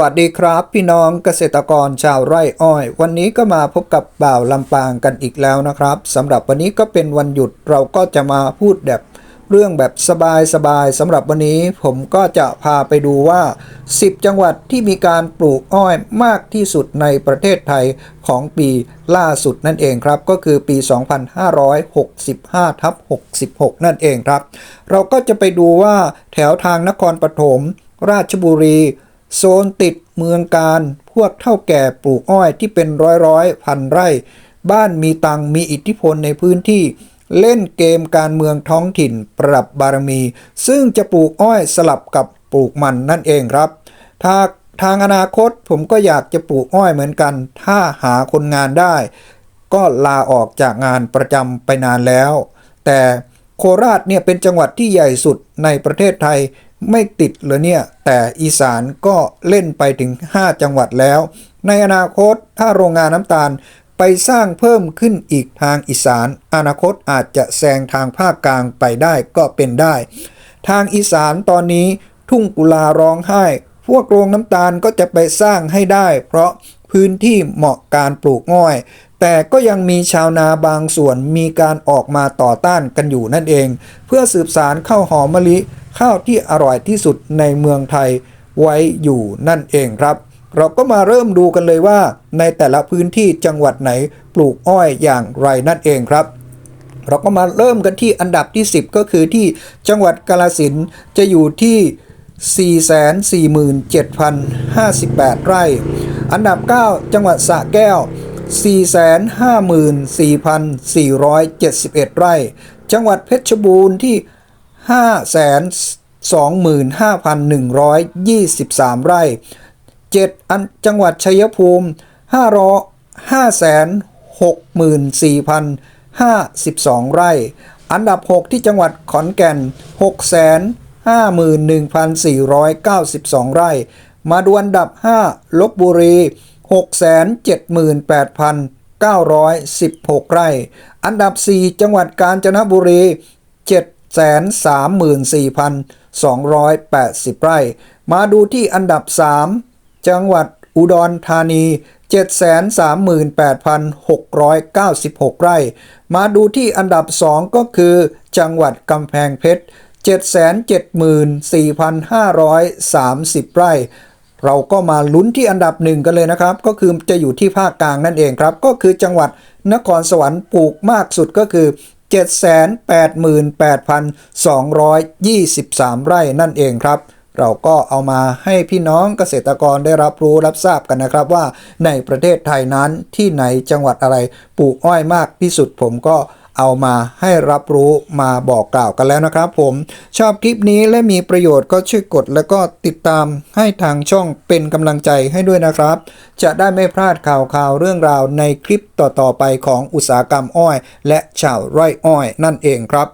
วัสดีครับพี่น้องเกษตรกรชาวไร่อ้อย วันนี้ก็มาพบกับบ่าวลำปางกันอีกแล้วนะครับสำหรับวันนี้ก็เป็นวันหยุดเราก็จะมาพูดแบบเรื่องแบบสบายๆสำหรับวันนี้ผมก็จะพาไปดูว่า 10 จังหวัดที่มีการปลูกอ้อยมากที่สุดในประเทศไทยของปีล่าสุดนั่นเองครับ ก็คือปี 2565ทับ66 นั่นเองครับ เราก็จะไปดูว่าแถวทางนครปฐมราชบุรี โซนติดเมืองการ พวกเท่าแก่ปลูกอ้อยที่เป็นร้อยร้อยพันไร่ บ้านมีตังมีอิทธิพลในพื้นที่เล่นเกมการเมืองท้องถิ่นปรับบารมี ซึ่งจะปลูกอ้อยสลับกับปลูกมันนั่นเองครับถ้าทางอนาคตผมก็อยากจะปลูกอ้อยเหมือนกัน ถ้าหาคนงานได้ ก็ลาออกจากงานประจำไปนานแล้ว แต่โคราชเนี่ยเป็นจังหวัดที่ใหญ่สุดในประเทศไทย ไม่ติดเลยเนี่ย แต่อีสานก็เล่นไปถึง 5 จังหวัดแล้ว ในอนาคตถ้าโรงงานน้ำตาลไปสร้างเพิ่มขึ้นอีกทางอีสาน อนาคตอาจจะแซงทางภาคกลางไปได้ก็เป็นได้ ทางอีสานตอนนี้ทุ่งกุลาร้องไห้ พวกโรงน้ำตาลก็จะไปสร้างให้ได้ เพราะพื้นที่เหมาะการปลูกอ้อย แต่ก็ยังมีชาวนาบางส่วนมีการออกมาต่อต้านกันอยู่นั่นเอง เพื่อสืบสารข้าวหอมมะลิข้าวที่อร่อยที่สุดในเมืองไทยไว้อยู่นั่นเองครับ เราก็มาเริ่มดูกันเลยว่า ในแต่ละพื้นที่จังหวัดไหนปลูกอ้อยอย่างไรนั่นเองครับ เราก็มาเริ่มกันที่อันดับที่ 10 ก็คือที่จังหวัดกาลสินจะอยู่ที่ 447,058 ไร่ อันดับ 9 จังหวัดสระแก้ว 454,471 ไร่ จังหวัดเพชรบูรณ์ที่ 525,123 ไร่ 7. อันจังหวัดชัยภูมิ 5 5 64,052 ไร่ อันดับ 6 ที่จังหวัดขอนแก่น 651,492 ไร่ มาดูอันดับ 5 ลบบุรี 678,916 ไร่ อันดับ 4 จังหวัดกาญจนบุรี 734,280 ไร่ มาดูที่อันดับ 3 จังหวัดอุดรธานี 738,696 ไร่ มาดูที่อันดับ 2 ก็คือ จังหวัดกำแพงเพชร 774,530 ไร่ เราก็มาลุ้นที่อันดับหนึ่งกันเลยนะครับ ก็คือจะอยู่ที่ภาคกลางนั่นเองครับ ก็คือจังหวัดนครสวรรค์ปลูกมากสุดก็คือ 788,223 ไร่นั่นเองครับ เราก็เอามาให้พี่น้องเกษตรกรได้รับรู้รับทราบกันนะครับว่าในประเทศไทยนั้นที่ไหนจังหวัดอะไรปลูกอ้อยมากที่สุดผมก็ เอามาให้รับรู้มาบอกกล่าวกันแล้วนะครับผม ชอบคลิปนี้และมีประโยชน์ก็ช่วยกดแล้วก็ติดตามให้ทางช่องเป็นกำลังใจให้ด้วยนะครับ จะได้ไม่พลาดข่าวข่าวเรื่องราวในคลิปต่อๆไปของอุตสาหกรรมอ้อย และชาวไร่อ้อยนั่นเองครับ